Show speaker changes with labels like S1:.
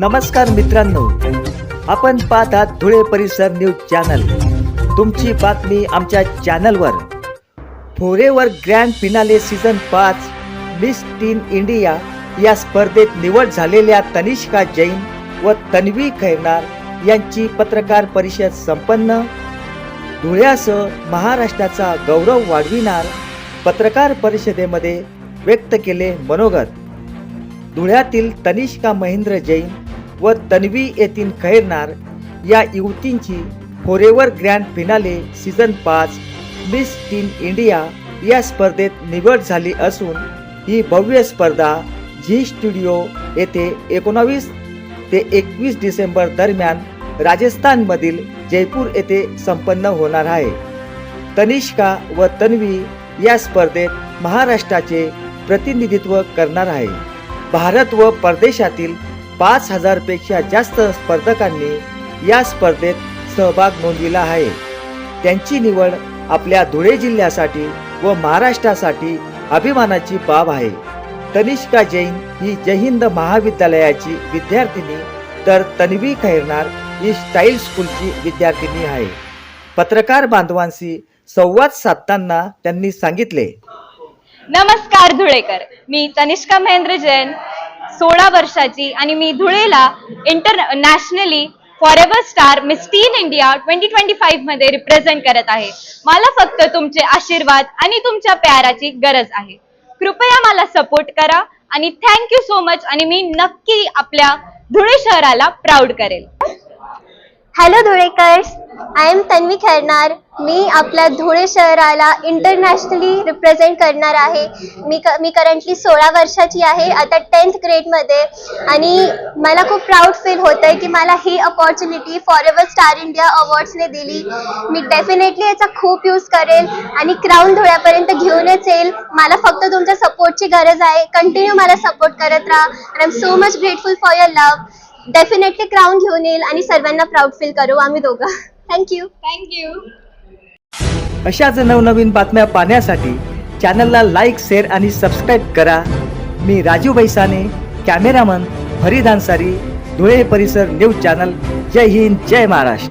S1: नमस्कार मित्रांनो. आपण पाहत आहात धुळे परिसर न्यूज चॅनल. तुमची बातमी आमच्या चॅनलवर. फोरेवर ग्रँड फिनाले सीझन पाच मिस टीन इंडिया या स्पर्धेत निवड झालेल्या तनिष्का जैन व तन्वी खैरनार यांची पत्रकार परिषद संपन्न. धुळ्यासह महाराष्ट्राचा गौरव वाढविणार पत्रकार परिषदेमध्ये व्यक्त केले मनोगत. धुळ्यातील तनिष्का महेंद्र जैन व तन्वी येथील खैरनार या युवतींची फोरेवर ग्रँड फिनाले सीझन पाच मिस टीम इंडिया या स्पर्धेत निवड झाली असून ही भव्य स्पर्धा झी स्टुडिओ येथे एकोणावीस ते एकवीस डिसेंबर दरम्यान राजस्थानमधील जयपूर येथे संपन्न होणार आहे. तनिष्का व तन्वी या स्पर्धेत महाराष्ट्राचे प्रतिनिधित्व करणार आहे. भारत व परदेशातील पाच हजारपेक्षा जास्त स्पर्धकांनी या स्पर्धेत सहभाग नोंदविला आहे. त्यांची निवड आपल्या धुळे जिल्ह्यासाठी व महाराष्ट्रासाठी अभिमानाची बाब आहे. तनिष्का जैन ही जय हिंद महाविद्यालयाची विद्यार्थिनी तर तन्वी खैरनार ही स्टाईल स्कूलची विद्यार्थिनी आहे. पत्रकार बांधवांशी संवाद साधताना त्यांनी सांगितले.
S2: नमस्कार धुळेकर. मी तनिष्का महेंद्र जैन सोळा वर्षाची आणि मी धुळेला internationally for ever star miss teen India twenty twenty फाईव्हमध्ये represent करत आहे. मला फक्त तुमचे आशीर्वाद आणि तुमच्या प्याराची गरज आहे. कृपया मला सपोर्ट करा आणि थँक्यू सो मच आणि मी नक्की आपल्या धुळे शहराला प्राऊड करेल.
S3: हॅलो धुळेकर्स आय एम तन्वी खैरनार मी आपल्या धुळे शहराला इंटरनॅशनली रिप्रेझेंट करणार आहे. मी क मी करंटली सोळा वर्षाची आहे आता टेन्थ ग्रेडमध्ये आणि मला खूप प्राऊड फील होतं आहे की मला ही opportunity for ever star India अवॉर्ड्सने दिली. मी डेफिनेटली याचा खूप यूज करेल आणि क्राऊन धुळ्यापर्यंत घेऊनच येईल. मला फक्त तुमच्या सपोर्टची गरज आहे. कंटिन्यू मला सपोर्ट करत राहा. I am so much grateful for your love definitely crown घेऊन येईल आणि सर्वांना प्राऊड फील करू आम्ही दोघं. थँक्यू
S2: थँक्यू
S1: अशाच नवनवीन बातम्या पाहण्यासाठी चॅनलला लाईक शेअर आणि सबस्क्राईब करा. मी राजू बैसाने कॅमेरामन फरीद अन्सारी धुळे परिसर न्यूज चॅनल जय हिंद जय महाराष्ट्र.